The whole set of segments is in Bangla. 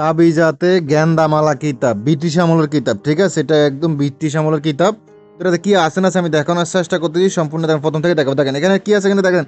তাবিজাতে জ্ঞানদামালা কিতাব, ব্রিটিশ আমলের কিতাব, ঠিক আছে? এটা একদম ব্রিটিশ আমলের কিতাব। এটাতে কি আছে না আমি দেখানোর চেষ্টা করতেছি, সম্পূর্ণ দেখেন, প্রথম থেকে দেখাবো। দেখেন, এখানে কি আছে? এখানে দেখেন,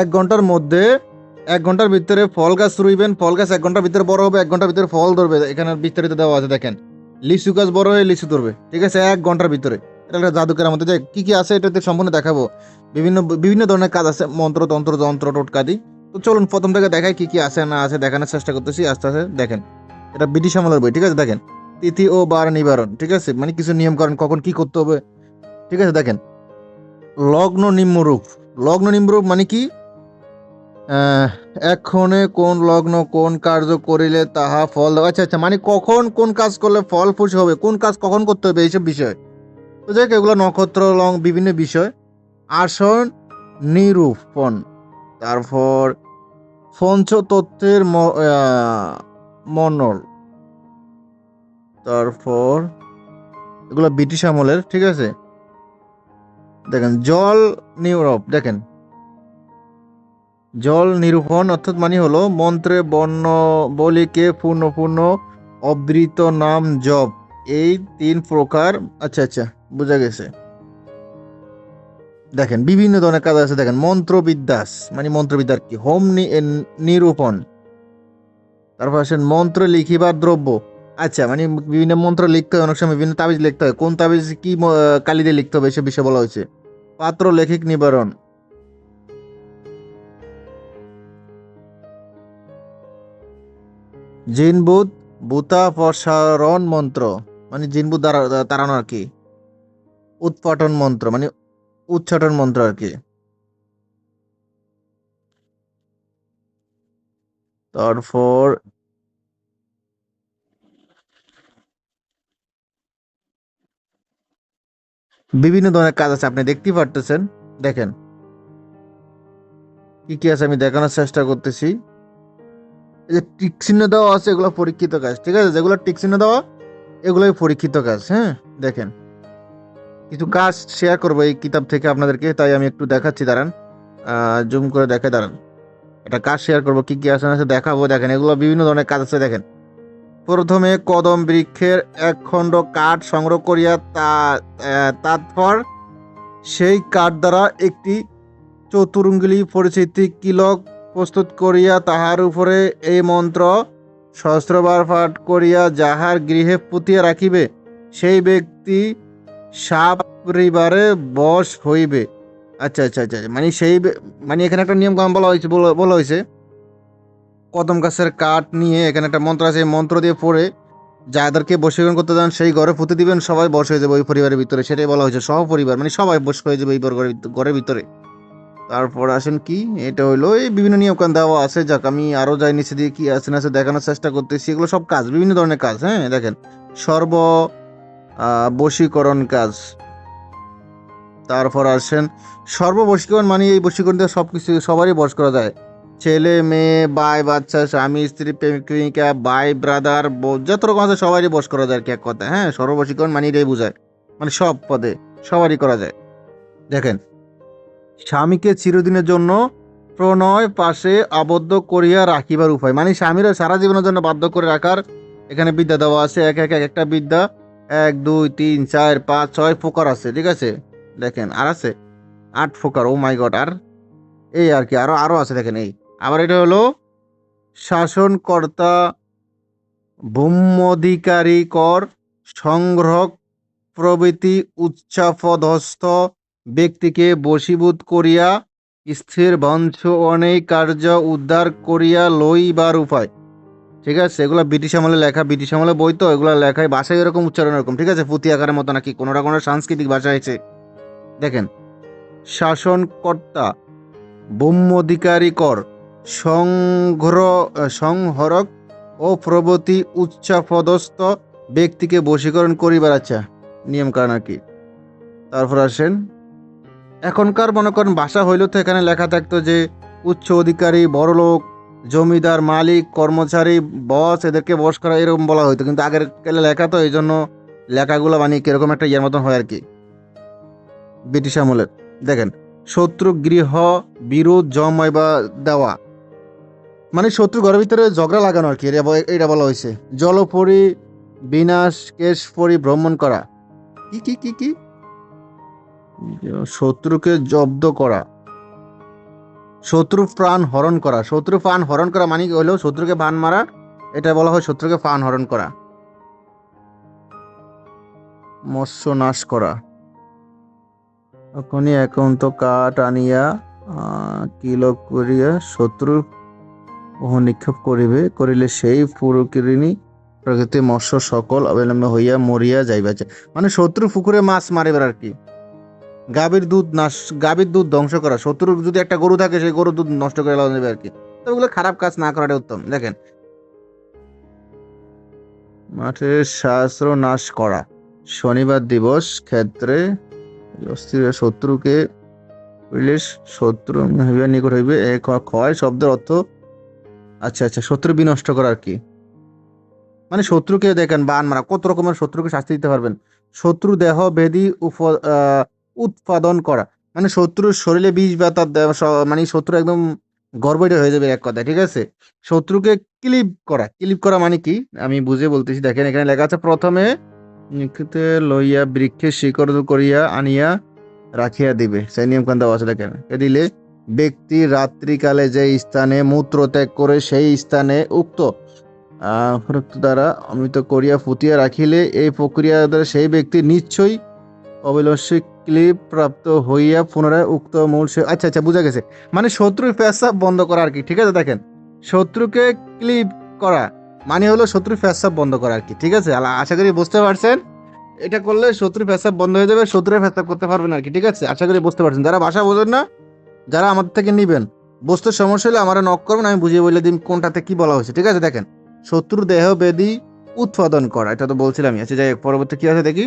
এক ঘণ্টার মধ্যে, এক ঘণ্টার ভিতরে ফল গাছ রুইবেন, ফল গাছ এক ঘণ্টার ভিতরে বড় হবে, এক ঘণ্টার ভিতরে ফল ধরবে। এখানে বিস্তারিত দেওয়া আছে, দেখেন। লিচু গাছ বড় হয়ে লিচু ধরবে, ঠিক আছে? এক ঘণ্টার ভিতরে। এটা একটা জাদুকের মধ্যে যে কি কি আছে, এটাতে সম্পূর্ণ দেখাবো। বিভিন্ন বিভিন্ন ধরনের কাজ আছে, মন্ত্র, তন্ত্র, যন্ত্র, টোটকাদি। তো চলুন, প্রথম থেকে দেখাই কি কি আছে না আছে দেখানোর চেষ্টা করতেছি। আস্তে আস্তে দেখেন। এটা ব্রিটিশ আমলের বই, ঠিক আছে? দেখেন, তিথি ও বার নিবারণ, ঠিক আছে? মানে কিছু নিয়ম কারণ কখন কি করতে হবে, ঠিক আছে? দেখেন, লগ্ন নিম্নরূপ লগ্ন নিম্নরূপ মানে কি? এক্ষণে কোন লগ্ন কোন কার্য করিলে তাহা ফল আচ্ছা আচ্ছা মানে কখন কোন কাজ করলে ফল ফুস হবে, কোন কাজ কখন করতে হবে এইসব বিষয়। তো যাই এগুলো নক্ষত্র, লং, বিভিন্ন বিষয়। আসন নিরূপণ, তারপর পঞ্চতত্ত্বের আহ, মন্ডল তারপর এগুলো ব্রিটিশ আমলের ঠিক আছে? দেখেন জল নিউরোপ দেখেন। জল নিরূপণ অর্থাৎ মানে হলো মন্ত্রে বর্ণ বলিকে পূর্ণ পূর্ণ অবৃত নাম জপ। এই তিন প্রকার আচ্ছা আচ্ছা বোঝা গেছে। দেখেন বিভিন্ন ধরনের কাজ আছে দেখেন মন্ত্রবিদ্যাস মানে মন্ত্রবিদ্যার কি? হোম নিরূপণ। তারপর আসেন মন্ত্র লিখিবার দ্রব্য। আচ্ছা মানে বিভিন্ন মন্ত্র লিখতে হয়, অনেক সময় বিভিন্ন তাবিজ লিখতে হয়। কোন তাবিজ কি কালি দিয়ে লিখতে হবে সে বিষয়ে বলা হয়েছে। পাত্র লেখিক নিবারণ। জিনবুত বুতা প্রসারণ মন্ত্র মানে জিনবুত তাড়ানো আর কি। উৎপাটন মন্ত্র মানে উচ্চাটন মন্ত্র আর কি। তারপর বিভিন্ন ধরনের কাজ আছে, আপনি দেখতেই পারতেছেন। দেখেন। কি কি আছে আমি দেখানোর চেষ্টা করতেছি। এই যে টিক চিহ্ন দেওয়া আছে, এগুলো পরীক্ষিত কাজ, ঠিক আছে? যেগুলো টিক চিহ্ন দেওয়া, এগুলোই পরীক্ষিত কাজ হ্যাঁ? দেখেন। কিছু কাজ শেয়ার করব এই কিতাব থেকে আপনাদেরকে, তাই আমি একটু দেখাচ্ছি, দাঁড়ান। জুম করে দেখে দাঁড়ান। এটা কাজ শেয়ার করব, কি কি আছে আছে দেখাবো। দেখেন, এগুলো বিভিন্ন ধরনের কাজ আছে, দেখেন। প্রথমে কদম বৃক্ষের এক খণ্ড কাঠ সংগ্রহ করিয়া তা তারপর সেই কাঠ দ্বারা একটি চতুরঙ্গিলি পরিচিতি কিলক প্রস্তুত করিয়া তাহার উপরে এই মন্ত্র সহস্রবার পাঠ করিয়া যাহার গৃহে পুঁতিয়া রাখিবে, সেই ব্যক্তি সাপ রিবারে বশ হইবে। আচ্ছা আচ্ছা আচ্ছা মানে সেই মানে এখানে একটা নিয়ম কানুন বলা হয়েছে, বলা- হয়েছে, কদম গাছের কাঠ নিয়ে এখানে একটা মন্ত্র আছে মন্ত্র দিয়ে পড়ে যাদেরকে বশীকরণ করতে দেন সেই ঘরে পুঁতে দিবেন, সবাই বস হয়ে যাবে ওই পরিবারের ভিতরে। সেটাই বলা হয়েছে সহ পরিবার মানে সবাই বস হয়ে যাবে এই ঘরের ভিতরে। তারপর আসেন কি? এটা হইল এই বিভিন্ন নিয়ম কানুন দেওয়া আছে, যাক, আমি আরও যাই নিচে দিয়ে কি আছে না আছে দেখানোর চেষ্টা করতেছি। এগুলো সব কাজ, বিভিন্ন ধরনের কাজ হ্যাঁ দেখেন। সর্ব বশীকরণ কাজ। তারপর আসেন, সর্ববশীকরণ মানে এই বশীকরণ দিয়ে সব কিছু সবারই বশ করা যায়। ছেলে, মেয়ে, ভাই, বাচ্চা, স্বামী, স্ত্রী, প্রেমিক, ভাই ব্রাদার যত রকম আছে সবারই বশ করা যায় কি এক কথা হ্যাঁ? সর্ববশীকরণ মানে এটাই বোঝায়। মানে সব পদে সবারই করা যায়। দেখেন, স্বামীকে চিরদিনের জন্য প্রণয়, পাশে আবদ্ধ করিয়া রাখিবার উপায়। মানে স্বামীরা সারা জীবনের জন্য বাধ্য করে রাখার এখানে বিদ্যা দেওয়া আছে, এক এক এক, একটা বিদ্যা, এক, দুই, তিন, চার, পাঁচ, ছয় প্রকার আছে, ঠিক আছে? দেখেন, আর আছে আট প্রকার ও মাই গড আর এই আর কি, আরও আরও আছে দেখেন, এই। আবার এটা হলো শাসনকর্তা, ভূম্যধিকারী কর সংগ্রহ প্রভৃতি উচ্চাপদস্থ ব্যক্তিকে বশীভূত করিয়া স্থির বঞ্চ অনেক কার্য উদ্ধার করিয়া লইবার উপায়। ঠিক আছে, এগুলো ব্রিটিশ আমলে লেখা, ব্রিটিশ আমলে বই তো, এগুলো লেখায় ভাষায় এরকম উচ্চারণ এরকম। ঠিক আছে পুঁতি আকারের মতো নাকি, কোনোটা কোনো সাংস্কৃতিক ভাষা হয়েছে। শাসনকর্তা ব্রহ্মধিকারী কর সংগ্রহ সংহরক ও প্রভৃতি উচ্চাপদস্থ ব্যক্তিকে বশীকরণ করিবার আচ্ছা নিয়ম কারণ আর কি। তারপর আসেন, এখনকার মনে করেন ভাষা হইলেও তো এখানে লেখা থাকতো যে, উচ্চ অধিকারী, বড়লোক, জমিদার, মালিক, কর্মচারী, বস, এদেরকে বস করা এরকম বলা হইতো। কিন্তু আগের কালে লেখা তো এই জন্য লেখাগুলো মানে কীরকম একটা ইয়ের মতন হয় আর কি। ব্রিটিশ আমলের। দেখেন, শত্রু, গৃহ, বিরোধ, জময় বা দেওয়া। মানে শত্রু ঘরের ভিতরে ঝগড়া লাগানো আর কি, এটা বলা হয়েছে। জলপরি, বিনাশ কেশ পরি ভ্রমণ করা। কি কি কি কি? শত্রুকে জব্দ করা। শত্রু প্রাণ হরণ করা। শত্রু প্রাণ হরণ করা মানে কি হলো? শত্রুকে বান মারা, এটা বলা হয় শত্রুকে প্রাণ হরণ করা। মৎস্য নাশ করা। তখনই একান্ত কাঠ আনিয়া আহ, কিলো করিয়া শত্রু ওহ নিক্ষেপ করিবে করিলে সেই পুরকিরিণী প্রকৃতি মৎস্য সকল অবিলম্বে হইয়া মরিয়া যাইবাছে। মানে শত্রু পুকুরে মাছ মারিবার আর কি। গাভীর দুধ নাশ গাভীর দুধ ধ্বংস করা শত্রুর যদি একটা গরু থাকে সেই গরুর দুধ নষ্ট করে যাবে আর কি। তো ওগুলো খারাপ কাজ না করাটাই উত্তম দেখেন। মাঠের শাস্ত্র নাশ করা। শনিবার দিবস ক্ষেত্রে শত্রুকে হইলে শত্রু হইবার নিকট হইবে। ক্ষয় শব্দের অর্থ আচ্ছা আচ্ছা শত্রু বিনষ্ট করা আর কি? মানে শত্রুকে দেখেন বান মারা কত রকমের শত্রুকে শাস্তি দিতে পারবেন? শত্রু দেহ, বেদি উৎপাদন করা। মানে শত্রুর শরীরে বিষ বা তার মানে শত্রু একদম গর্বটা হয়ে যাবে এক কথায়, ঠিক আছে? শত্রুকে ক্লিপ করা ক্লিপ করা মানে কি? আমি বুঝে বলতেছি, দেখেন এখানে লেখা আছে, প্রথমে নিক্ষিতে লইয়া বৃক্ষে শিকড় করিয়া আনিয়া রাখিয়া দিবে। সেই নিয়ম কান দেওয়া আছে দেখেন। দিলে? ব্যক্তি রাত্রিকালে যে স্থানে মূত্র ত্যাগ করে সেই স্থানে উক্ত উপরোক্ত দ্বারা অমৃত করিয়া ফুটিয়া রাখিলে এই প্রক্রিয়া দ্বারা সেই ব্যক্তি নিশ্চয়ই অবিলস্যই ক্লিপ প্রাপ্ত হইয়া পুনরায় উক্ত মূল আচ্ছা আচ্ছা বুঝা গেছে। মানে শত্রুর পেশাব বন্ধ করা আর কি। ঠিক আছে, দেখেন। শত্রুকে ক্লিপ করা। মানে হলো শত্রুর পেশাব বন্ধ করা আর কি, ঠিক আছে? আশা করি বুঝতে পারছেন? এটা করলে শত্রুর পেশাব বন্ধ হয়ে যাবে, শত্রুর পেশাব করতে পারবেন আর কি, ঠিক আছে? আশা করি বুঝতে পারছেন। যারা ভাষা বোঝেন না, যারা আমাদের থেকে নিবেন, বুঝতে সমস্যা হলে আমার নক করবেন, আমি বুঝিয়ে বলে দিন কোনটাতে কি বলা হয়েছে, ঠিক আছে? দেখেন, শত্রুর দেহ বেদি উৎপাদন করা, এটা তো বলছিলাম আচ্ছা যাই পরবর্তী কি আছে দেখি?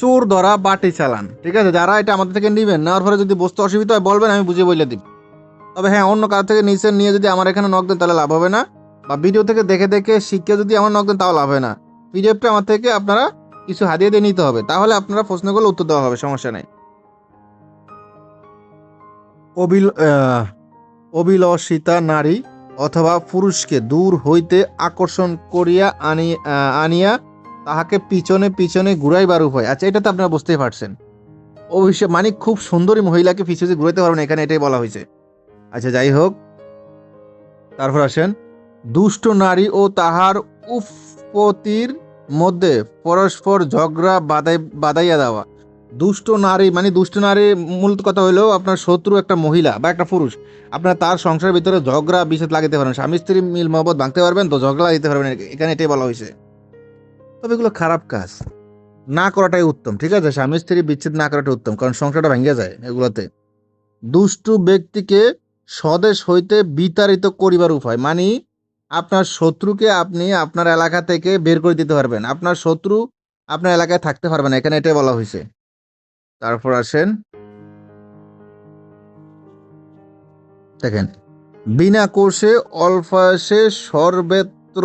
চোর ধরা, বাটি চালান, ঠিক আছে? যারা এটা আমাদের থেকে নিবেন, নেওয়ার পরে যদি বুঝতে অসুবিধা হয়, বলবেন, আমি বুঝিয়ে বলে দিই তবে হ্যাঁ অন্য কারও থেকে নিচে নিয়ে যদি আমার এখানে নক দেন, তাহলে লাভ হবে না। বা ভিডিও থেকে দেখে দেখে শিখে যদি আমার নক দেন তাও লাভ হয় না। পিডিএফটা আমার থেকে আপনারা কিছু হারিয়ে দিয়ে নিতে হবে। তাহলে আপনারা প্রশ্নগুলো উত্তর দেওয়া হবে, সমস্যা নেই। অবিল অবিলসিতা নারী অথবা পুরুষকে দূর হইতে আকর্ষণ করিয়া আনি আনিয়া তাহাকে পিছনে পিছনে ঘুরাইবার উপায়। আচ্ছা এটা তো আপনারা বুঝতেই পারছেন। অবশ্যই মানে খুব সুন্দরী মহিলাকে পিছনে ঘুরাইতে পারবেন এখানে এটাই বলা হয়েছে। আচ্ছা যাই হোক। তারপর আসেন। দুষ্ট নারী ও তাহার উৎপত্তির মধ্যে পরস্পর ঝগড়া বাদাই বাদাইয়া দেওয়া। দুষ্ট নারী মানে দুষ্ট নারী মূল কথা হলো আপনার শত্রু একটা মহিলা বা একটা পুরুষ। আপনার তার সংসারের ভিতরে ঝগড়া, বিচ্ছেদ লাগাতে পারবেন স্বামী স্ত্রী মিল মহব্বত ভাঙতে পারবেন, তো ঝগড়া দিতে পারবেন এখানে এটাই বলা হয়েছে তবে এগুলো খারাপ কাজ। না করাটাই উত্তম, ঠিক আছে? স্বামী স্ত্রী বিচ্ছেদ না করাটাই উত্তম, কারণ সংসারটা ভেঙে যায় এগুলোতে। দুষ্টু ব্যক্তিকে স্বদেশ হইতে বিতাড়িত করিবার উপায় মানে আপনার শত্রুকে আপনি আপনার এলাকা থেকে বের করে দিতে পারবেন। আপনার শত্রু আপনার এলাকায় থাকতে পারবে না, এখানে এটাই বলা হয়েছে। তারপর আসেন। দেখেন, বিনা কোষে অল্পাসে সর্বেত্র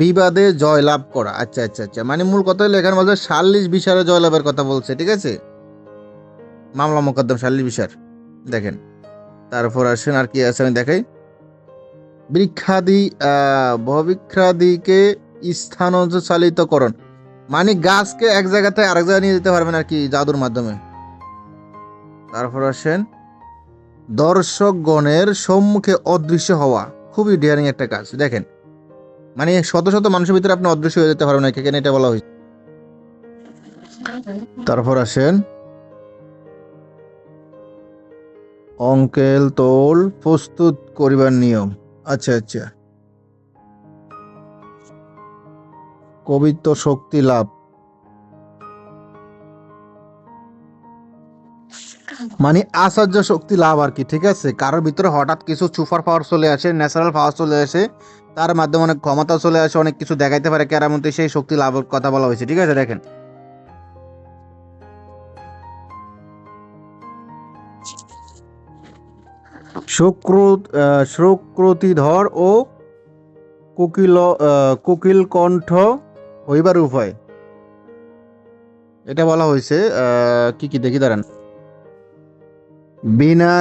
বিবাদে জয়লাভ করা। আচ্ছা আচ্ছা আচ্ছা মানে মূল কথা এখানে বলছে সাল্লিশ বিচারে জয়লাভের কথা বলছে, ঠিক আছে? মামলা মোকদ্দম সাল্লিশ বিচার দেখেন। তারপর আসেন আর কি আছে আমি দেখাই। বৃক্ষাদি ভবিক্ষাদিকে স্থানান্তরিতকরণ মানে গাছকে এক জায়গা থেকে আরেক জায়গায় নিয়ে যেতে পারবেন আর কি জাদুর মাধ্যমে। তারপর আসেন, দর্শকগণের সম্মুখে অদৃশ্য হওয়া। খুবই ডিয়ারিং একটা কাজ, দেখেন। মানে শত শত মানুষের ভিতরে আপনি অদৃশ্য হয়ে যেতে পারবেন এখানে এটা বলা হয়েছে? তারপর আসেন, অঙ্কেল তোল প্রস্তুত করিবার নিয়ম। আচ্ছা আচ্ছা। কবিত্ব শক্তি লাভ। মানে আশ্চর্য শক্তি লাভ আর কি, ঠিক আছে? কারোর ভিতরে হঠাৎ কিছু সুপার পাওয়ার চলে আসে ন্যাচারাল পাওয়ার চলে আসে, তার মাধ্যমে অনেক ক্ষমতা চলে আসে, অনেক কিছু দেখাইতে পারে, কেরামতি সেই শক্তি লাভের কথা বলা হয়েছে, ঠিক আছে? দেখেন। সুক্রুত শুক্রতিধর ও কোকিল কোকিল কণ্ঠ হইবার উপায়। এটা বলা হয়েছে কি কি দেখি দাঁড়ান। বিনা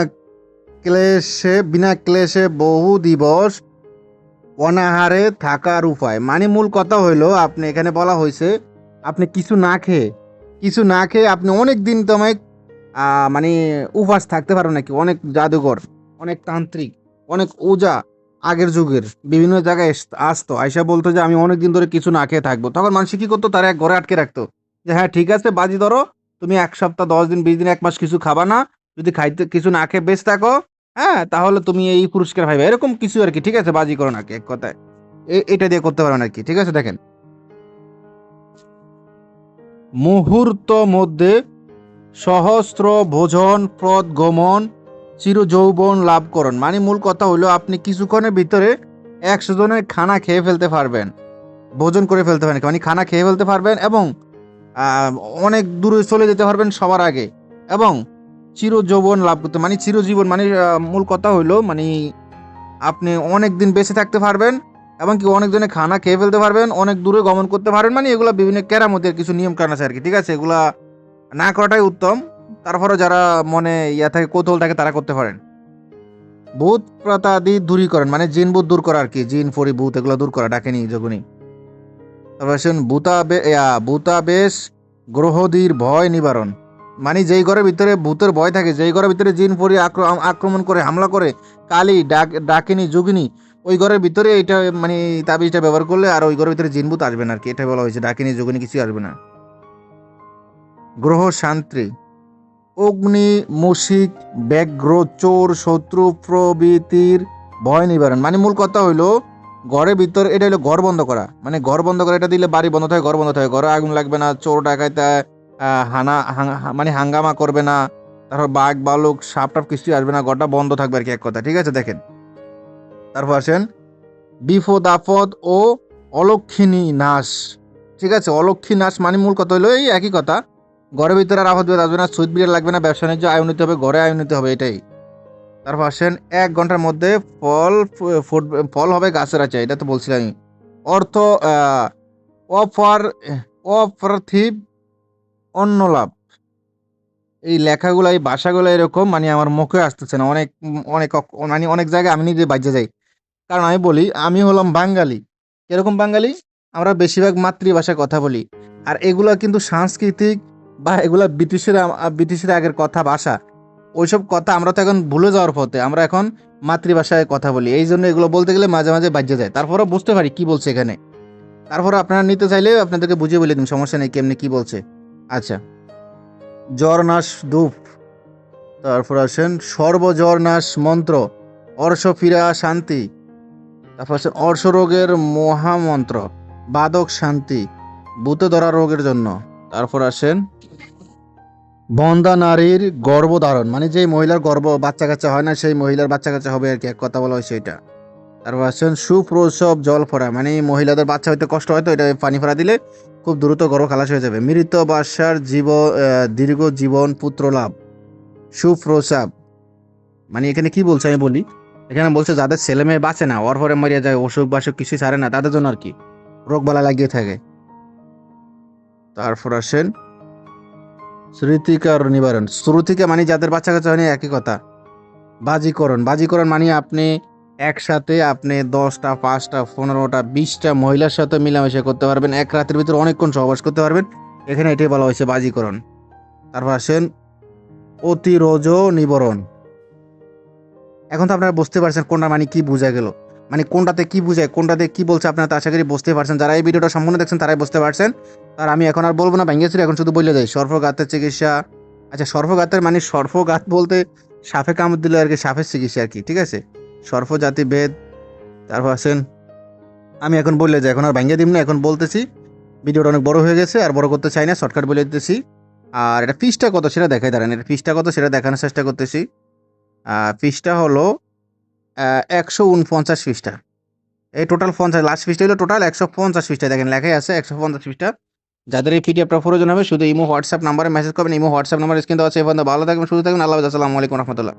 ক্লেশে বিনা ক্লেশে বহু দিবস অনাহারে থাকার উপায়। মানে মূল কথা হইল, আপনি এখানে বলা হয়েছে আপনি কিছু না খেয়ে, কিছু না খেয়ে আপনি অনেক দিন তোমায় মানে উপবাস থাকতে পারবেন নাকি, অনেক জাদুঘর অনেক তান্ত্রিক, অনেক ওজা আগের যুগের বিভিন্ন জায়গায় আসতো। আইসা বলতো যে, আমি অনেক দিন ধরে কিছু না খেয়ে থাকব। তখন মানুষ কি করতো? তারা এক ঘরে আটকে রাখতো। যে হ্যাঁ ঠিক আছে, বাজি ধরো। তুমি এক সপ্তাহ, দশ দিন, বিশ দিন, এক মাস কিছু খাবা না। যদি খাইতে, কিছু না খেয়ে বেশ থাকো হ্যাঁ তাহলে তুমি এই পুরস্কার পাইবে। এরকম কিছু আর কি, ঠিক আছে, বাজি করো নাকি এক কথায়। এটা দিয়ে করতে পারো নাকি ঠিক আছে, দেখেন। মুহূর্ত মধ্যে সহস্র ভোজন, প্রদ গমন চির যৌবন লাভ করুন। মানে মূল কথা হলো, আপনি কিছুক্ষণের ভিতরে একশো জনের খানা খেয়ে ফেলতে পারবেন। ভোজন করে ফেলতে পারেন মানে খানা খেয়ে ফেলতে পারবেন এবং অনেক দূরে চলে যেতে পারবেন সবার আগে। এবং চির যৌবন লাভ করতে মানে চিরজীবন মানে মূল কথা হইল মানে আপনি অনেক দিন বেঁচে থাকতে পারবেন এবং কি অনেক জনে খানা খেয়ে ফেলতে পারবেন, অনেক দূরে গমন করতে পারবেন মানে এগুলো বিভিন্ন ক্যারামতের কিছু নিয়ম কারণ আছে আর কি, ঠিক আছে? এগুলা না করাটাই উত্তম। তারপরে যারা মনে ইয়া থাকে, কৌতূহল থাকে, তারা করতে পারেন। ভূত প্রতাদি দূরীকরণ মানে জিন ভূত দূর করা আর কি, জিন ফরি ভূত এগুলো দূর করা, ডাকেনি যখনই। তারপর আসেন, ভূতাবে ভূতাবেশ, গ্রহদির, ভয় নিবারণ। মানে যেই ঘরের ভিতরে ভূতের ভয় থাকে, যেই ঘরের ভিতরে জিন আক্র- আক্রমণ করে, হামলা করে, কালি, ডাক, ডাকিনি, যোগিনী, ওই ঘরের ভিতরে এটা মানে তাবিজটা ব্যবহার করলে আর ওই ঘরের ভিতরে জিন, ভূত আসবে না আর কি। এটা বলা হয়েছে, ডাকিনি, যোগিনী কিছু আসবে না। গ্রহ শান্তি। অগ্নি মুশিক ব্যাঘ্র, চোর, শত্রু, প্রভৃতির ভয় নিবারণ। মানে মূল কথা হইল, ঘরের ভিতর এটা হলো ঘর বন্ধ করা। মানে ঘর বন্ধ করা, এটা দিলে বাড়ি বন্ধ থাকে, ঘর বন্ধ থাকে। ঘরে আগুন লাগবে না, চোর ডাকাইতে হানা মানে হাঙ্গামা করবে না। তারপর বাঘ, বালুক, সাপ টাপ কিছুই আসবে না, ঘরটা বন্ধ থাকবে আর কি এক কথা। ঠিক আছে, দেখেন। তারপর আসেন, বিপদ, আপদ ও অলক্ষিণী নাশ। ঠিক আছে অলক্ষী নাশ মানে মূল কথা হলো এই একই কথা। ঘরের ভিতরে আর আফত আসবে না, সুইট বিড়াল লাগবে না, ব্যবসা বাণিজ্য, আয় উন্নতি হবে, ঘরে আয় উন্নতি হবে, এটাই। তারপর আসেন, এক ঘণ্টার মধ্যে ফল ফল হবে গাছের আছে এটা তো বলছিলাম আমি। অর্থ অফার অপ্রার্থিব অন্য লাভ। এই লেখাগুলো, এই ভাষাগুলো এরকম মানে আমার মুখে আসতেছে না, অনেক অনেক মানে অনেক জায়গায় আমি নিজে বাজ্যে যাই। কারণ আমি বলি, আমি হলাম বাঙালি। কীরকম বাঙালি? আমরা বেশিরভাগ মাতৃভাষায় কথা বলি। আর এগুলা কিন্তু সাংস্কৃতিক বা এগুলা ব্রিটিশের ব্রিটিশের আগের কথা, ভাষা, ওইসব কথা আমরা তো এখন ভুলে যাওয়ার পথে, আমরা এখন মাতৃভাষায় কথা বলি। এই জন্য এগুলো বলতে গেলে মাঝে মাঝে বাজ্যে যায়। তারপরে বুঝতে পারি কি বলছে এখানে। তারপরে আপনারা নিতে চাইলে আপনাদেরকে বুঝিয়ে বলে দিন, সমস্যা নেই, কেমনি কি বলছে। আচ্ছা। জ্বরনাশ ধূপ তারপর আসেন সর্বজ্বরনাশ মন্ত্র, অর্শ ফিরা শান্তি। তারপর আসেন অর্শ রোগের মহামন্ত্র, বাদক শান্তি ভূত ধরা রোগের জন্য। তারপর আসেন বন্দা নারীর গর্ভধারণ মানে যে মহিলার গর্ভ বাচ্চা কাচ্চা হয় না, সেই মহিলার বাচ্চা কাচ্চা হবে আর কি, এক কথা বলা হয় সেটা তারপর আসছেন সুপ্রসব জল ফোড়া মানে মহিলাদের বাচ্চা হইতে কষ্ট হয় তো, এটা পানি ফোড়া দিলে খুব দ্রুত গর্ভ খালাস হয়ে যাবে। মৃত বাসার জীব দীর্ঘ জীবন পুত্র লাভ। সুপ্রসাব মানে এখানে কি বলছে আমি বলি? এখানে বলছে যাদের ছেলে মেয়ে বাঁচে না ওর পরে মরিয়া যায়, অসুখ বাসুখ কিছুই ছাড়ে না, তাদের জন্য আর কি রোগ বালা লাগিয়ে থাকে। তারপর আসেন শ্রুতিকার নিবারণ। শ্রুতিকা মানে যাদের বাচ্চা কাচ্চা হয়নি, একই কথা। বাজিকরণ। বাজিকরণ মানে আপনি একসাথে আপনি দশটা, পাঁচটা, পনেরোটা, বিশটা মহিলার সাথে মিলামেশা করতে পারবেন। এক রাতের ভিতরে অনেকক্ষণ সহবাস করতে পারবেন। এখানে এটাই বলা হয়েছে বাজিকরণ। তারপর আসেন অতিরোজ নিবরণ। এখন তো আপনারা বুঝতে পারছেন কোনটা মানে কি বোঝা গেল। মানে কোনটাতে কি বুঝায়, কোনটাতে কি বলছে আপনারা তো আশা করি বুঝতে পারছেন। যারা এই ভিডিওটা সম্পূর্ণ দেখছেন তারাই বুঝতে পারছেন। আর আমি এখন আর বলব না ভেঙেছি এখন শুধু বলে যাই সর্বঘাতের চিকিৎসা। আচ্ছা সর্বঘাতের মানে সর্বঘাত বলতে সাপে কামড় দিলে আর কি সাপের চিকিৎসা আর কি, ঠিক আছে? সর্বজাতি ভেদ, তারপর আছেন, আমি এখন বললে যাই, এখন আর ভেঙে দিব না, এখন বলতেছি। ভিডিওটা অনেক বড় হয়ে গেছে, আর বড় করতে চাই না, শর্টকাট বলে দিতেছি। আর এটা ফিসটা কত সেটা দেখাই, দাঁড়ান, এটা ফিসটা কত সেটা দেখানোর চেষ্টা করতেছি। ফিসটা হলো একশো উনপঞ্চাশ ফিসটা। এই টোটাল পঞ্চাশ, লাস্ট ফিসটা হলো টোটাল একশো পঞ্চাশ ফিসটা, দেখেন লেখাই আছে একশো পঞ্চাশ ফিসটা। যাদের এই পিডিএফটা প্রয়োজন হবে, শুধু ইমো, হোয়াটসঅ্যাপ নাম্বারে মেসেজ করবেন, ইমো, হোয়াটসঅ্যাপ নাম্বার স্ক্রিন দেওয়া আছে ভালো থাকবেন, সুস্থ থাকবেন, আল্লাহ আসসালামু আলাইকুম রহমতুল্লাহ।